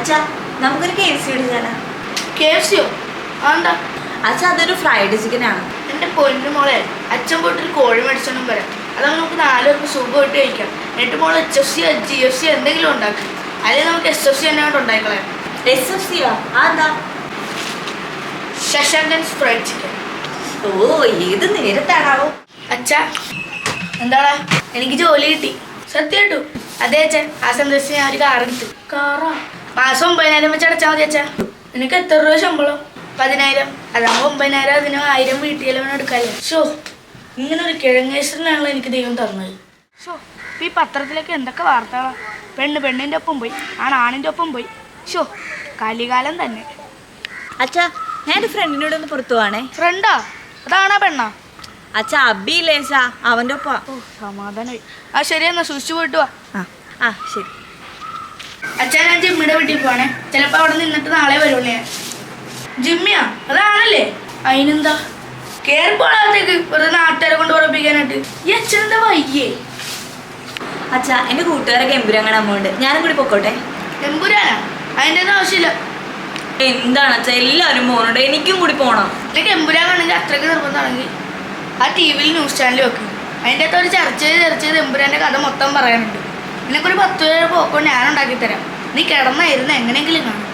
അച്ഛാ നമുക്കൊരു K F C ഇടിച്ചാലോ കെ എഫ് സിയോ അതെന്താ? അച്ഛാ അതൊരു ഫ്രൈഡ് ചിക്കനാണ് എന്റെ പൊന്നു മോളെ അച്ഛൻ പോയിട്ട് ഒരു കോഴി മേടിച്ചോണ്ടും വരാം. അതാകുമ്പോൾ നമുക്ക് നാലുപേർക്ക് സുഖമായിട്ട് കഴിക്കാം. എന്നിട്ട് മോളെ H F C G F C എന്തെങ്കിലും ഉണ്ടാക്കും. അല്ലെങ്കിൽ നമുക്ക് എസ് എഫ് സി തന്നെ കൊണ്ട് ഉണ്ടായിക്കളയാം എസ് എഫ് സിയോ അതെന്താ? ശശാങ്കൻസ് ഫ്രൈഡ് ചിക്കൻ ഓ ഏത് നേരത്താണാവോ? അച്ഛാ എന്താടാ? എനിക്ക് ജോലി കിട്ടി. സത്യമായിട്ടു അതെ അച്ഛൻ ആ സന്ദർശിച്ച് ഞാൻ ഒരു കാർ എടുത്തു. കാറാ? മാസം ഒമ്പതിനായിരം വെച്ച് അടച്ചാൽ മതി അച്ഛാ. നിനക്ക് എത്ര രൂപ ശമ്പളം? പതിനായിരം. അതാകുമ്പോൾ ഒമ്പതിനായിരം അതിന് ആയിരം വീട്ടിൽ എടുക്കാല്ലേ. ഷോ ഇങ്ങനെ ഒരു കിഴങ്ങേശ്വരനാണല്ലോ എനിക്ക് ദൈവം തന്നത്. ഷോ ഈ പത്രത്തിലൊക്കെ എന്തൊക്കെ വാർത്തകളാണ് പെണ്ണ് പെണ്ണിന്റെ ഒപ്പം പോയി ആണ് ആണിന്റെ ഒപ്പം പോയി. ഷോ കലികാലം തന്നെ. അച്ഛാ ഞാൻ ഫ്രണ്ടിനോട് ഒന്ന് പുറത്തു പോവാണേ. ഫ്രണ്ടാ? അതാണാ പെണ്ണാ? അച്ഛാ അബി ഇല്ലേച്ചാ അവന്റെ ഒപ്പാ സമാധാനമായി ആ ശരി എന്നാ സൂക്ഷിച്ചു പോയിട്ട് വാ. ആ ആ ശരി. അച്ഛൻ ഞാൻ ജിമ്മിയുടെ വീട്ടിൽ പോവാണേ. ചിലപ്പോ അവിടെ നിന്നിട്ട് നാളെ വരുള്ളൂ. ഞാൻ ജിമ്മിയാ? അതാണല്ലേ? അതിനെന്താ പോളാത്തേക്ക് വെറുതെ നാട്ടുകാരെ കൊണ്ട് ഉറപ്പിക്കാനായിട്ട് ഈ അച്ഛനെന്താ വയ്യേ? അച്ഛാ എന്റെ കൂട്ടുകാരൊക്കെ എമ്പുരാൻ കാണാൻ പോകുന്നുണ്ട് ഞാനും കൂടി പൊക്കോട്ടെ. എമ്പുരാനാ? അതിന്റെ ഒന്നും ആവശ്യമില്ല. എന്താണ് അച്ഛാ? എല്ലാവരും പോകുന്നുണ്ട് എനിക്കും കൂടി പോണം. അല്ലെങ്കിൽ എമ്പുരാൻ കാണണമെങ്കിൽ അത്രയ്ക്ക് നിർബന്ധമാണെങ്കിൽ ആ ടി വിയിൽ ന്യൂസ് ചാനൽ വെക്കും. അതിന്റെ അകത്ത് ഒരു ചർച്ച ചെയ്ത് ചർച്ച ചെയ്ത് എമ്പുരാന്റെ കഥ മൊത്തം പറയാനുണ്ട്. നിനക്കൊരു പത്ത് പേര് പോക്കോ ഞാൻ ഉണ്ടാക്കി തരാം നീ കിടന്നായിരുന്നു എങ്ങനെയെങ്കിലും കാണും.